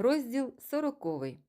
Розділ сороковий.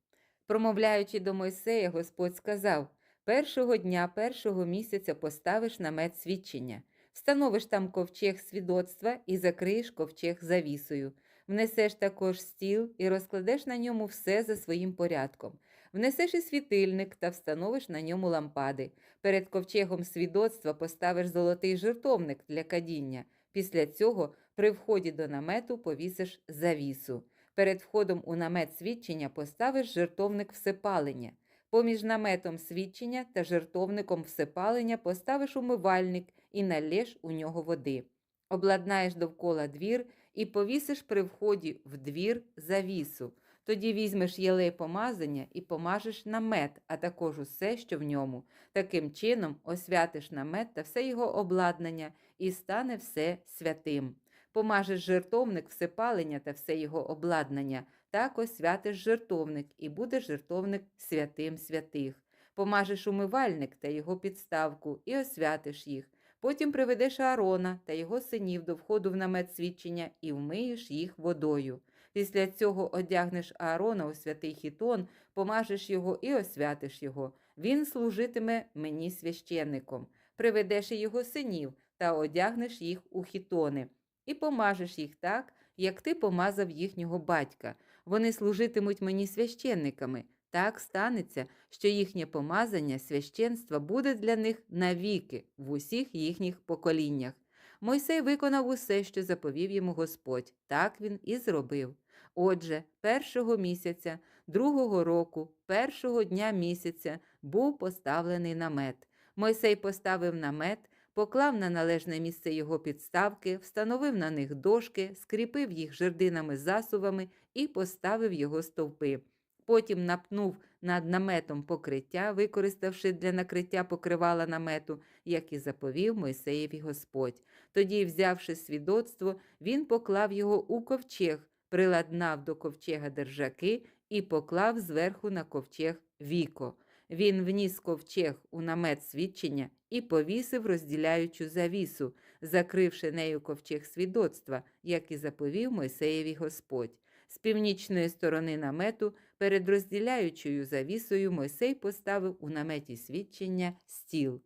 Промовляючи до Мойсея, Господь сказав: Першого дня першого місяця поставиш намет свідчення, встановиш там ковчег свідоцтва і закриєш ковчег завісою. Внесеш також стіл і розкладеш на ньому все за своїм порядком. Внесеш і світильник та встановиш на ньому лампади. Перед ковчегом свідоцтва поставиш золотий жертовник для кадіння. Після цього при вході до намету повісиш завісу. Перед входом у намет свідчення поставиш жертовник всепалення. Поміж наметом свідчення та жертовником всепалення поставиш умивальник і налєш у нього води. Обладнаєш довкола двір і повісиш при вході в двір завісу. Тоді візьмеш єлей помазання і помажеш намет, а також усе, що в ньому. Таким чином освятиш намет та все його обладнання, і стане все святим. Помажеш жертовник всепалення та все його обладнання, так освятиш жертовник, і буде жертовник святим святих. Помажеш умивальник та його підставку, і освятиш їх. Потім приведеш Аарона та його синів до входу в намет свідчення і вмиєш їх водою. Після цього одягнеш Аарона у святий хітон, помажеш його і освятиш його. Він служитиме мені священником. Приведеш і його синів та одягнеш їх у хітони, і помажеш їх так, як ти помазав їхнього батька. Вони служитимуть мені священниками. Так станеться, що їхнє помазання священства буде для них навіки в усіх їхніх поколіннях. Мойсей виконав усе, що заповів йому Господь. Так він і зробив. Отже, першого місяця, другого року, першого дня місяця був поставлений намет. Мойсей поставив намет, поклав на належне місце його підставки, встановив на них дошки, скріпив їх жердинами засувами і поставив його стовпи. Потім напнув над наметом покриття, використавши для накриття покривала намету, як і заповів Мойсеєві Господь. Тоді, взявши свідоцтво, він поклав його у ковчег, приладнав до ковчега держаки і поклав зверху на ковчег віко. Він вніс ковчег у намет свідчення і повісив розділяючу завісу, закривши нею ковчег свідоцтва, як і заповів Мойсеєві Господь. З північної сторони намету перед розділяючою завісою Мойсей поставив у наметі свідчення стіл.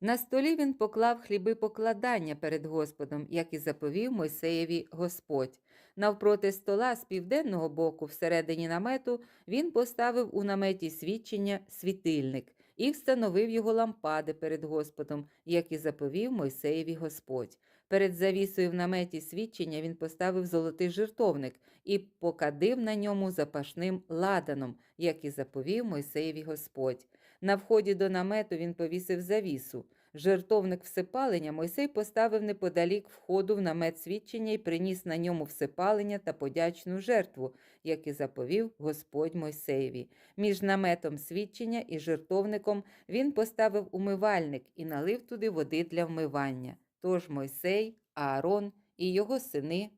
На столі він поклав хліби покладання перед Господом, як і заповів Мойсеєві Господь. Навпроти стола з південного боку, всередині намету, він поставив у наметі свідчення світильник і встановив його лампади перед Господом, як і заповів Мойсеєві Господь. Перед завісою в наметі свідчення він поставив золотий жертовник і покадив на ньому запашним ладаном, як і заповів Мойсеєві Господь. На вході до намету він повісив завісу. Жертовник всепалення Мойсей поставив неподалік входу в намет свідчення і приніс на ньому всепалення та подячну жертву, як і заповів Господь Мойсеєві. Між наметом свідчення і жертовником він поставив умивальник і налив туди води для вмивання. Тож Мойсей, Аарон і його сини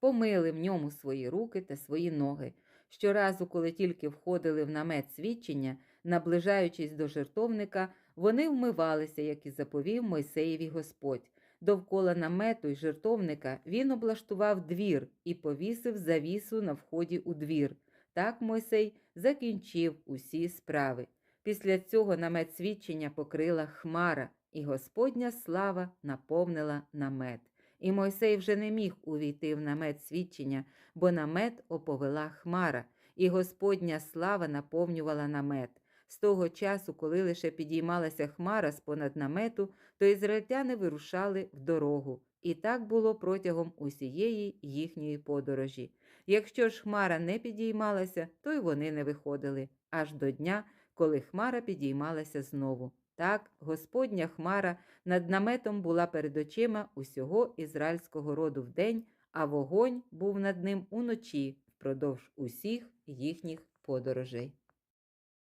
помили в ньому свої руки та свої ноги. Щоразу, коли тільки входили в намет свідчення, наближаючись до жертовника, вони вмивалися, як і заповів Мойсеєві Господь. Довкола намету й жертовника він облаштував двір і повісив завісу на вході у двір. Так Мойсей закінчив усі справи. Після цього намет свідчення покрила хмара, і Господня слава наповнила намет. І Мойсей вже не міг увійти в намет свідчення, бо намет оповела хмара, і Господня слава наповнювала намет. З того часу, коли лише підіймалася хмара з понад намету, то ізраїльтяни вирушали в дорогу. І так було протягом усієї їхньої подорожі. Якщо ж хмара не підіймалася, то й вони не виходили, аж до дня, коли хмара підіймалася знову. Так, Господня хмара над наметом була перед очима усього ізраїльського роду вдень, а вогонь був над ним уночі впродовж усіх їхніх подорожей.